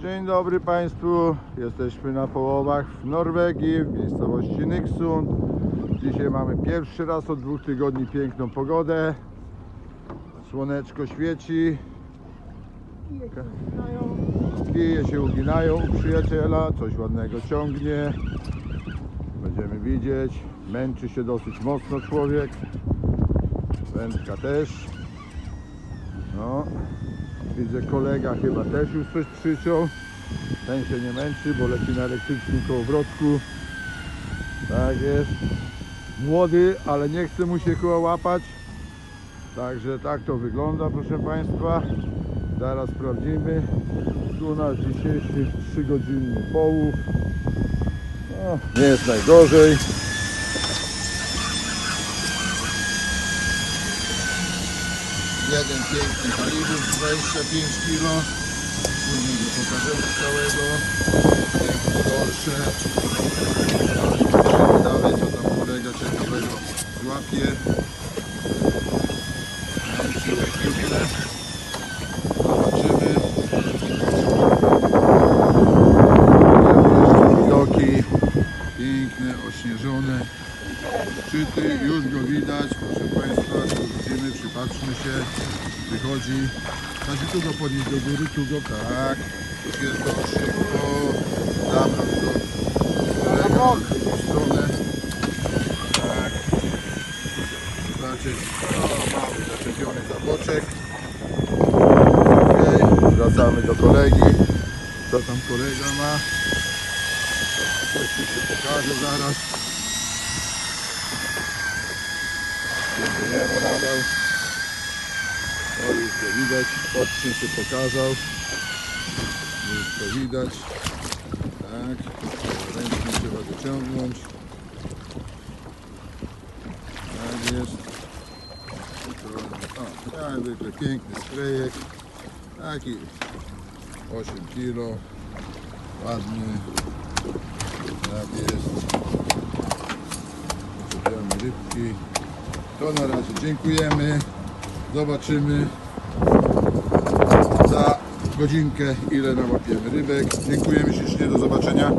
Dzień dobry Państwu. Jesteśmy na połowach w Norwegii, w miejscowości Nyksund. Dzisiaj mamy pierwszy raz od dwóch tygodni piękną pogodę. Słoneczko świeci. Kije się uginają u przyjaciela, coś ładnego ciągnie. Będziemy widzieć. Męczy się dosyć mocno człowiek. Wędka też. No. Widzę kolega chyba też już coś przyciął. Ten się nie męczy, bo leci na elektrycznym kołowrotku. Tak jest. Młody, ale nie chce mu się koła łapać. Także tak to wygląda, proszę Państwa. Zaraz sprawdzimy. Tu nasz dzisiejszy 3-godzinny połów. No, nie jest najgorzej. Jeden piękny kaliber 25 kg. Później go pokażemy całego. Pięknie gorsze. Dalej co tam kolega ciekawego złapie. Szczyty, już go widać, proszę Państwa, widzimy, przypatrzmy się, wychodzi. Znaczy tu go podnieść do góry, tu go, tak, już jest gorszy, o, zabrał go kolega na drugą stronę, tak, zobaczyć, o, mały zaczepiony za boczek, ok, wracamy do kolegi, co tam kolega ma, coś tu się pokaże zaraz. Nadal. O, już to widać. Odczyn się pokazał. Już to widać. Tak. Ręcznie trzeba dociągnąć. Tak jest. To, o, jak zwykle piękny sprejek. Taki 8 kg. Ładny. Tak jest. Zaczepiamy rybki. To na razie dziękujemy. Zobaczymy za godzinkę ile nałapiemy rybek. Dziękujemy ślicznie, do zobaczenia.